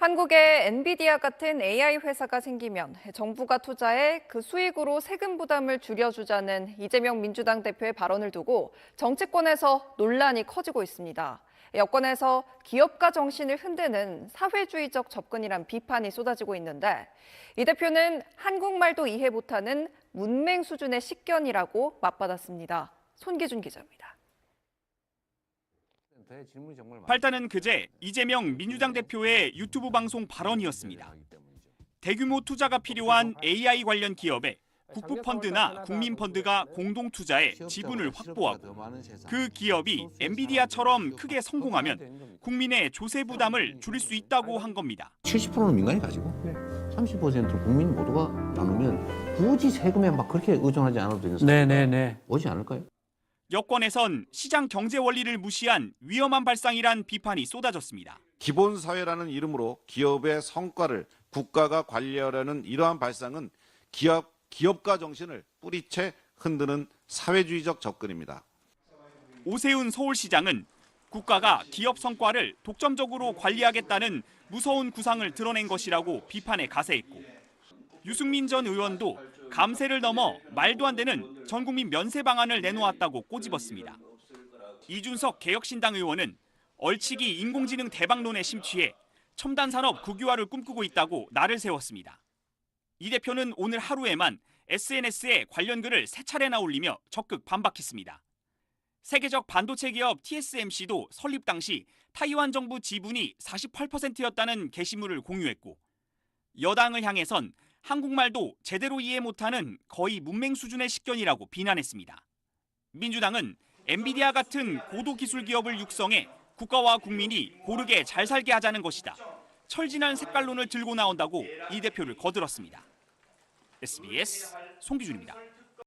한국에 엔비디아 같은 AI 회사가 생기면 정부가 투자해 그 수익으로 세금 부담을 줄여주자는 이재명 민주당 대표의 발언을 두고 정치권에서 논란이 커지고 있습니다. 여권에서 기업가 정신을 흔드는 사회주의적 접근이란 비판이 쏟아지고 있는데 이 대표는 한국말도 이해 못하는 문맹 수준의 식견이라고 맞받았습니다. 손기준 기자입니다. 발단은 그제 이재명 민주당 대표의 유튜브 방송 발언이었습니다. 대규모 투자가 필요한 AI 관련 기업에 국부 펀드나 국민 펀드가 공동 투자해 지분을 확보하고 그 기업이 엔비디아처럼 크게 성공하면 국민의 조세 부담을 줄일 수 있다고 한 겁니다. 70%는 민간이 가지고 30%는 국민 모두가 나누면 굳이 세금에 막 그렇게 의존하지 않아도 되는 상황이 네네네. 오지 않을까요? 여권에선 시장 경제 원리를 무시한 위험한 발상이란 비판이 쏟아졌습니다. 기본 사회라는 이름으로 기업의 성과를 국가가 관리하려는 이러한 발상은 기업, 기업가 정신을 뿌리채 흔드는 사회주의적 접근입니다. 오세훈 서울시장은 국가가 기업 성과를 독점적으로 관리하겠다는 무서운 구상을 드러낸 것이라고 비판에 가세했고 유승민 전 의원도 감세를 넘어 말도 안 되는 전국민 면세 방안을 내놓았다고 꼬집었습니다. 이준석 개혁신당 의원은 얼치기 인공지능 대박론에 심취해 첨단 산업 국유화를 꿈꾸고 있다고 날을 세웠습니다. 이 대표는 오늘 하루에만 SNS에 관련 글을 세 차례나 올리며 적극 반박했습니다. 세계적 반도체 기업 TSMC도 설립 당시 타이완 정부 지분이 48%였다는 게시물을 공유했고 여당을 향해선 한국말도 제대로 이해 못하는 거의 문맹 수준의 식견이라고 비난했습니다. 민주당은 엔비디아 같은 고도 기술 기업을 육성해 국가와 국민이 고르게 잘 살게 하자는 것이다. 철진한 색깔론을 들고 나온다고 이 대표를 거들었습니다. SBS 송기준입니다.